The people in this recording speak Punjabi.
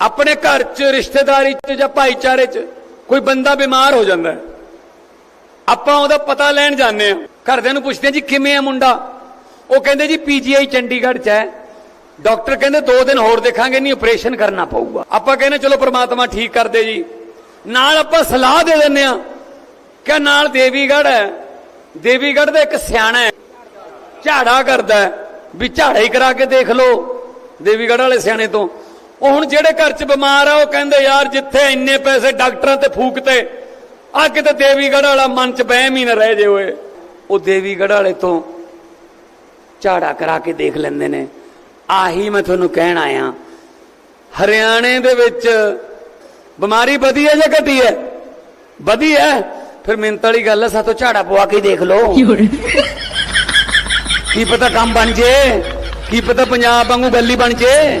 ਆਪਣੇ ਘਰ 'ਚ, ਰਿਸ਼ਤੇਦਾਰੀ 'ਚ ਜਾਂ ਭਾਈਚਾਰੇ 'ਚ ਕੋਈ ਬੰਦਾ ਬਿਮਾਰ ਹੋ ਜਾਂਦਾ ਹੈ। ਆਪਾਂ ਉਹਦਾ ਪਤਾ ਲੈਣ ਜਾਂਦੇ ਆ ਘਰਦਿਆਂ ਨੂੰ ਪੁੱਛਦੇ ਆ ਜੀ ਕਿਵੇਂ ਆ ਮੁੰਡਾ? ਉਹ ਕਹਿੰਦੇ, ਜੀ ਪੀਜੀਆਈ ਚੰਡੀਗੜ੍ਹ 'ਚ ਹੈ। ਡਾਕਟਰ ਕਹਿੰਦੇ 2 ਦਿਨ ਹੋਰ ਦੇਖਾਂਗੇ, ਨਹੀਂ ਆਪਰੇਸ਼ਨ ਕਰਨਾ ਪਊਗਾ। ਆਪਾਂ ਕਹਿੰਦੇ, ਚਲੋ ਪ੍ਰਮਾਤਮਾ ਠੀਕ ਕਰ ਦੇ ਜੀ। ਨਾਲ ਆਪਾਂ ਸਲਾਹ ਦੇ ਦਿੰਦੇ ਆ ਕਿ ਨਾਲ ਦੇਵੀਗੜ੍ਹ ਹੈ। ਦੇਵੀਗੜ੍ਹ ਦਾ ਇੱਕ ਸਿਆਣਾ ਹੈ। ਝਾੜਾ ਕਰਦਾ ਵੀ ਝਾੜਾ ਹੀ ਕਰਾ ਕੇ ਦੇਖ ਲਓ, ਦੇਵੀਗੜ੍ਹ ਵਾਲੇ ਸਿਆਣੇ ਤੋਂ। ਉਹ ਹੁਣ ਜਿਹੜੇ ਘਰ 'ਚ ਬਿਮਾਰ ਆ ਉਹ ਕਹਿੰਦੇ ਯਾਰ ਜਿੱਥੇ ਇੰਨੇ ਪੈਸੇ ਡਾਕਟਰਾਂ ਤੇ ਫੂਕਤੇ ਆ ਕਿਤੇ ਦੇਵੀਗੜ੍ਹ ਵਾਲਾ ਮਨ 'ਚ ਬਹਿਮ ਹੀ ਨਾ ਰਹਿ ਜੇ ਓਏ। ਉਹ ਦੇਵੀਗੜ੍ਹ ਵਾਲੇ ਤੋਂ ਝਾੜਾ ਕਰਾ ਕੇ ਦੇਖ ਲੈਂਦੇ ਨੇ। ਆਹੀ ਮੈਂ ਤੁਹਾਨੂੰ ਕਹਿਣ ਆਇਆ। ਹਰਿਆਣੇ ਦੇ ਵਿੱਚ ਬਿਮਾਰੀ ਵਧੀ ਹੈ ਜਾਂ ਘਟੀ ਹੈ ਵਧੀ ਹੈ ਫਿਰ ਮਿੰਤ ਵਾਲੀ ਗੱਲ ਹੈ ਸਾਤੋਂ ਝਾੜਾ ਪਵਾ ਕੇ ਦੇਖ ਲਓ। ਕੀ ਪਤਾ ਕੰਮ ਬਣ ਜੇ? ਕੀ ਪਤਾ ਪੰਜਾਬ ਵਾਂਗੂ ਗੱਲੀ ਬਣ ਜੇ?